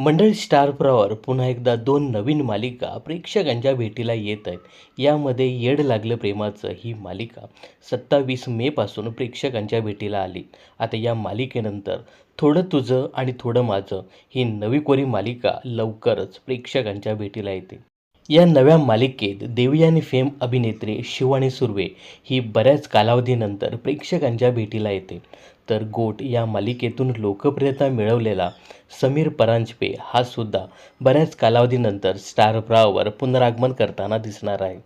मंडळ स्टार प्रवार पुन्हा एकदा दोन नवीन मालिका प्रेक्षकांच्या भेटीला येत आहेत. यामध्ये येड लागलं प्रेमाचं ही मालिका. सत्तावीस मेपासून प्रेक्षकांच्या भेटीला आली. आता या मालिकेनंतर थोडं तुझं आणि थोडं माझं ही नवी कोरी मालिका लवकरच प्रेक्षकांच्या भेटीला येते. या नव्या मालिकेत देवी आणि फेम अभिनेत्री शिवानी सुर्वे ही बऱ्याच कालावधीनंतर प्रेक्षकांच्या भेटीला येते. तर गोट या मालिकेतून लोकप्रियता मिळवलेला समीर परांजपे हा सुद्धा बऱ्याच कालावधीनंतर स्टार ब्रावर पुनरागमन करताना दिसणार आहे.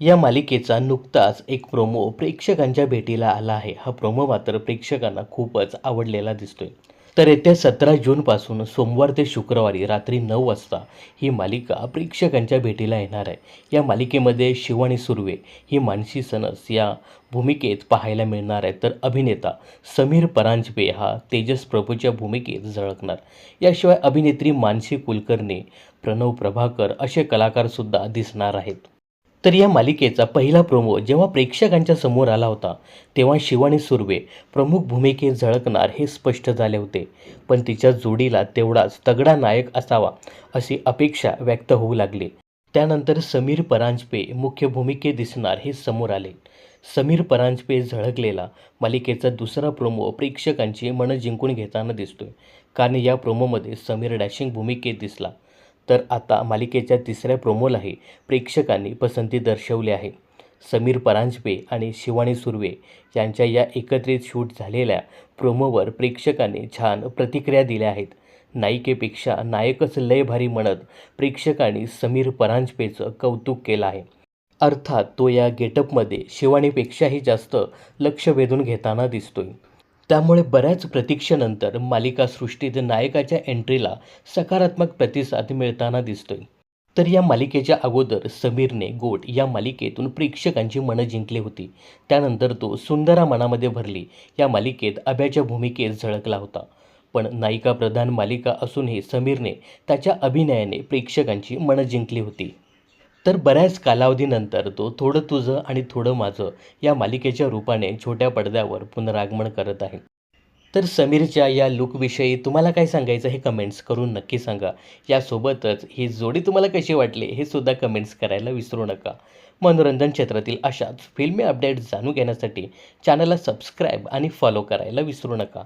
या मालिकेचा नुकताच एक प्रोमो प्रेक्षकांच्या भेटीला आला आहे. हा प्रोमो मात्र प्रेक्षकांना खूपच आवडलेला दिसतोय. तर येत्या सतरा जूनपासून सोमवार ते शुक्रवारी रात्री नऊ वाजता ही मालिका प्रेक्षकांच्या भेटीला येणार आहे. या मालिकेमध्ये शिवानी सुर्वे ही मानसी सनस या भूमिकेत पाहायला मिळणार आहे तर अभिनेता समीर परांजपे हा तेजस प्रभूच्या भूमिकेत झळकणार. याशिवाय अभिनेत्री मानसी कुलकर्णी प्रणव प्रभाकर असे कलाकारसुद्धा दिसणार आहेत. तर या मालिकेचा पहिला प्रोमो जेव्हा प्रेक्षकांच्या समोर आला होता तेव्हा शिवानी सुर्वे प्रमुख भूमिकेत झळकणार हे स्पष्ट झाले होते. पण तिच्या जोडीला तेवढाच तगडा नायक असावा अशी अपेक्षा व्यक्त होऊ लागली. त्यानंतर समीर परांजपे मुख्य भूमिकेत दिसणार हे समोर आले. समीर परांजपे झळकलेला मालिकेचा दुसरा प्रोमो प्रेक्षकांची मनं जिंकून घेताना दिसतोय. कारण या प्रोमोमध्ये समीर डॅशिंग भूमिकेत दिसला. तर आता मालिकेच्या तिसऱ्या प्रोमोलाही प्रेक्षकांनी पसंती दर्शवली आहे. समीर परांजपे आणि शिवानी सुर्वे यांच्या या एकत्रित शूट झालेल्या प्रोमोवर प्रेक्षकांनी छान प्रतिक्रिया दिल्या आहेत. नायिकेपेक्षा नायकच लय भारी म्हणत प्रेक्षकांनी समीर परांजपेचं कौतुक केलं आहे. अर्थात तो या गेटअपमध्ये शिवानीपेक्षाही जास्त लक्ष वेधून घेताना दिसतोय. त्यामुळे बऱ्याच प्रतीक्षेनंतर मालिकासृष्टीत नायकाच्या एंट्रीला सकारात्मक प्रतिसाद मिळताना दिसतोय. तर या मालिकेच्या अगोदर समीरने गोट या मालिकेतून प्रेक्षकांची मनं जिंकली होती. त्यानंतर तो सुंदरा मनामध्ये भरली. या मालिकेत अभ्याच्या भूमिकेत झळकला होता. पण नायिका प्रधान मालिका असूनही समीरने त्याच्या अभिनयाने प्रेक्षकांची मनं जिंकली होती. तर बऱ्याच कालावधीनंतर तो थोडं तुझं आणि थोडं माझं या मालिकेच्या रूपाने छोट्या पडद्यावर पुनरागमन करत आहे. तर समीरच्या या लुकविषयी तुम्हाला काय सांगायचं हे कमेंट्स करून नक्की सांगा. यासोबतच ही जोडी तुम्हाला कशी वाटली हे सुद्धा कमेंट्स करायला विसरू नका. मनोरंजन क्षेत्रातील अशाच फिल्मी अपडेट्स जाणून घेण्यासाठी चॅनलला सबस्क्राईब आणि फॉलो करायला विसरू नका.